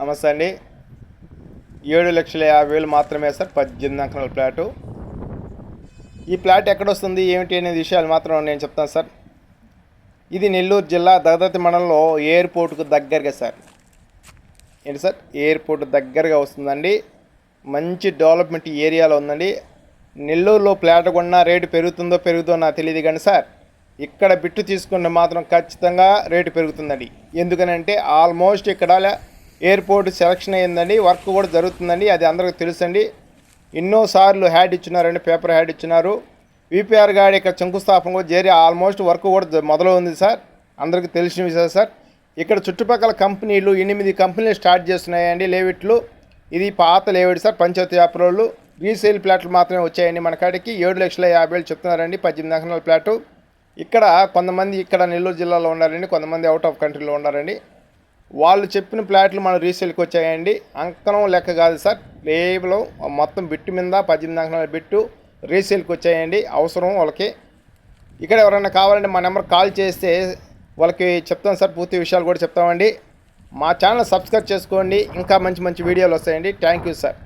నమస్తే అండి. ఏడు లక్షల యాభై వేలు మాత్రమే సార్ పద్దెనిమిది అంకణాల ప్లాటు. ఈ ప్లాట్ ఎక్కడ వస్తుంది ఏమిటి అనే విషయాలు మాత్రం నేను చెప్తాను సార్. ఇది నెల్లూరు జిల్లా దగదతి మండలంలో ఎయిర్పోర్ట్కు దగ్గరగా సార్. ఏంటి సార్? ఎయిర్పోర్ట్ దగ్గరగా వస్తుందండి. మంచి డెవలప్మెంట్ ఏరియాలో ఉందండి. నెల్లూరులో ప్లాట్ కొన్నా రేటు పెరుగుతుందో పెరుగుతుందో నాకు తెలియదు కానీ సార్ ఇక్కడ బిట్టు తీసుకుంటే మాత్రం ఖచ్చితంగా రేటు పెరుగుతుందండి. ఎందుకనంటే ఆల్మోస్ట్ ఇక్కడ ఎయిర్పోర్ట్ సెలక్షన్ అయ్యిందండి వర్క్ కూడా జరుగుతుందండి అది అందరికీ తెలుసండి. ఎన్నోసార్లు హ్యాడ్ ఇచ్చినారండి పేపర్ హ్యాడ్ ఇచ్చినారు. విపిఆర్ గారి ఇక్కడ శంకుస్థాపన కూడా చేరి ఆల్మోస్ట్ వర్క్ కూడా మొదలు ఉంది సార్. అందరికీ తెలిసిన విషయం సార్. ఇక్కడ చుట్టుపక్కల కంపెనీలు ఎనిమిది కంపెనీలు స్టార్ట్ చేస్తున్నాయండి లేవిట్లు. ఇది పాత లేవిట్ సార్ పంచాయతీ వ్యాపారులు. రీసేల్ ప్లాట్లు మాత్రమే వచ్చాయండి మన కాడికి. ఏడు లక్షల యాభై వేలు చెప్తున్నారండి పద్దెనిమిది ఎకరాల ప్లాటు ఇక్కడ కొంతమంది ఇక్కడ నెల్లూరు జిల్లాలో ఉన్నారండి కొంతమంది అవుట్ ఆఫ్ కంట్రీలో ఉన్నారండి. వాళ్ళు చెప్పిన ప్లాట్లు మన రీసేల్కి వచ్చాయండి. అంకణం లెక్క కాదు సార్. కేవలం మొత్తం బిట్టు మీద పద్దెనిమిది అంకణాల బిట్టు రీసేల్కి వచ్చాయండి. అవసరం వాళ్ళకి. ఇక్కడ ఎవరైనా కావాలంటే మా నెంబర్ కాల్ చేస్తే వాళ్ళకి చెప్తాం సార్. పూర్తి విషయాలు కూడా చెప్తామండి. మా ఛానల్ సబ్స్క్రైబ్ చేసుకోండి. ఇంకా మంచి మంచి వీడియోలు వస్తాయండి. Thank you sir.